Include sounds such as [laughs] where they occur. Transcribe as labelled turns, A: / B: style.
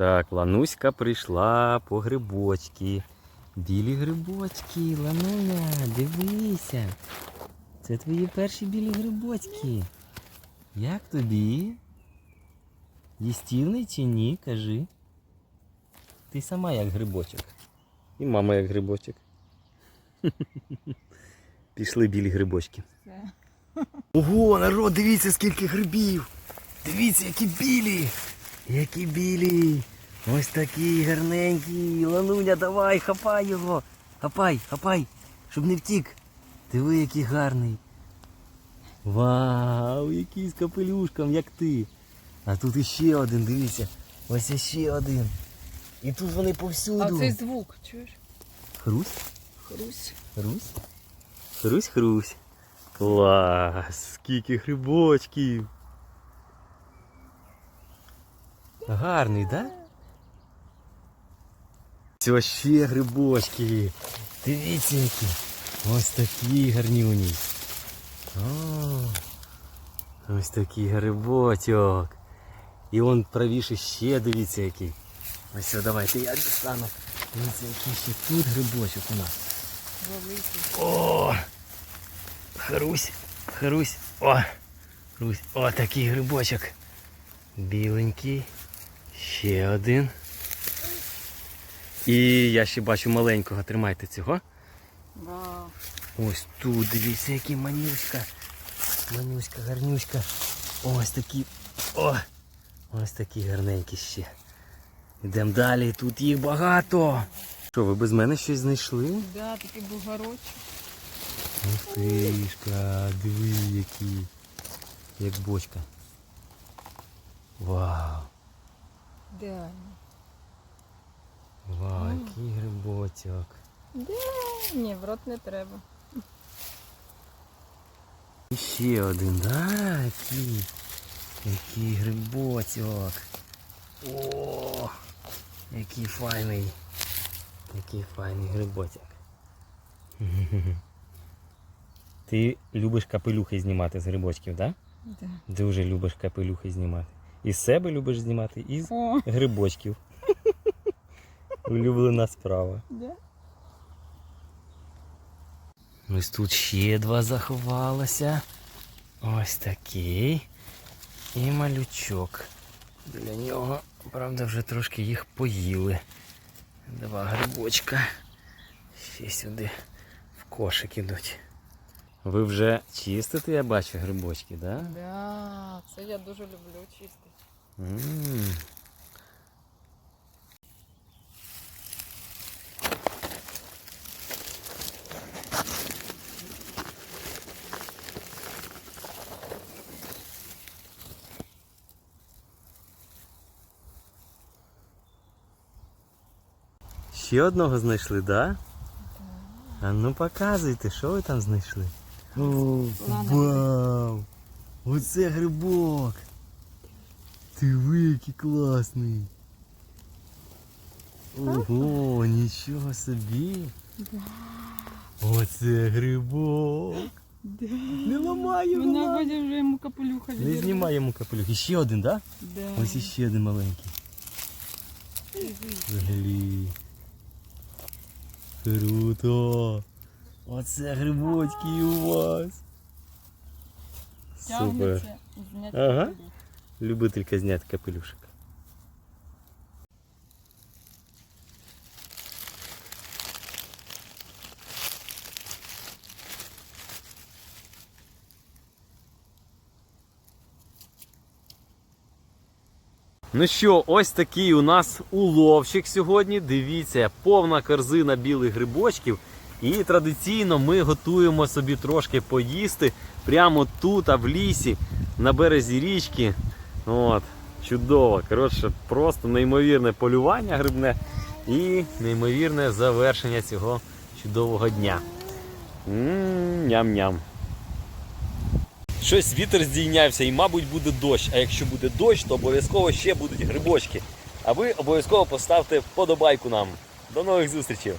A: Так, Лануська прийшла по грибочки. Білі грибочки, Лануня, дивися. Це твої перші білі грибочки. Як тобі? Їстівний чи ні? Кажи. Ти сама як грибочок. І мама як грибочок. [laughs] Пішли білі грибочки. [laughs] Ого, народ, дивіться скільки грибів. Дивіться, які білі. Які білі. Ось такі гарненькі. Лануня, давай, хапай його. Хапай, хапай, щоб не втік. Диви, який гарний. Вау, який з капелюшком, як ти. А тут іще один, дивіться. Ось іще один. І тут вони повсюду.
B: А цей звук, чуєш?
A: Хрусь?
B: Хрусь.
A: Хрусь? Хрусь, хрусь. Клас! Скільки грибочків. Гарний, так? Да? Це ще грибочки. Дивіться які. Ось такі гарнюні. Ось такий грибочок. І он правіше ще дивіться який. Ось все, давайте я дістану. Дивіться, який ще тут грибочок у нас. О! Хрусь, хрусь, о! Хрусь, о, такий грибочок. Біленький. Ще один. І я ще бачу маленького. Тримайте цього.
B: Вау.
A: Ось тут, дивіться, який манюська. Манюська, гарнюська. Ось такі. О! Ось такі гарненькі ще. Йдемо далі, тут їх багато. Що, ви без мене щось знайшли?
B: Да, такий бугорочок.
A: Ух тишка, диви який. Як бочка. Вау.
B: Де?
A: Який грибочок.
B: Де? Ні, в рот не треба.
A: І ще один, да? Який. Який грибочок. О, який файний. Який файний грибочок. [laughs] Ти любиш капелюхи знімати з грибочків, так?
B: Да.
A: Да? Дуже любиш капелюхи знімати. І з себе любиш знімати, і з
B: О,
A: грибочків. Улюблена справа.
B: де?
A: Ось тут ще два заховалося. Ось такий. І малючок. Для нього, правда, вже трошки їх поїли. Два грибочка. Ще сюди в кошик ідуть. Ви вже чистите, я бачу, грибочки, так? Да?
B: Да, це я дуже люблю чистити.
A: М. Ще одного знайшли, да? А ну показуйте, що ви там знайшли. О, вау! Оце грибок! Диви, який класний. Ого, нічого собі. Оце грибок. Не ламай його. Мам.
B: Бодя вже йому капелюха
A: Не знімай йому капелюх. І ще один, так?
B: Да.
A: Да? Ось іще один маленький. Взагалі. Круто. Оце грибочки у вас. Супер. Ага. Любителька зняти капелюшок. Ну що, ось такий у нас уловчик сьогодні. Дивіться, повна корзина білих грибочків. І традиційно ми готуємо собі трошки поїсти прямо тут, а в лісі, на березі річки. От, чудово. Коротше, просто неймовірне полювання грибне і неймовірне завершення цього чудового дня. Ням-ням. Щось вітер здійнявся і, мабуть, буде дощ. А якщо буде дощ, то обов'язково ще будуть грибочки. А ви обов'язково поставте вподобайку нам. До нових зустрічей!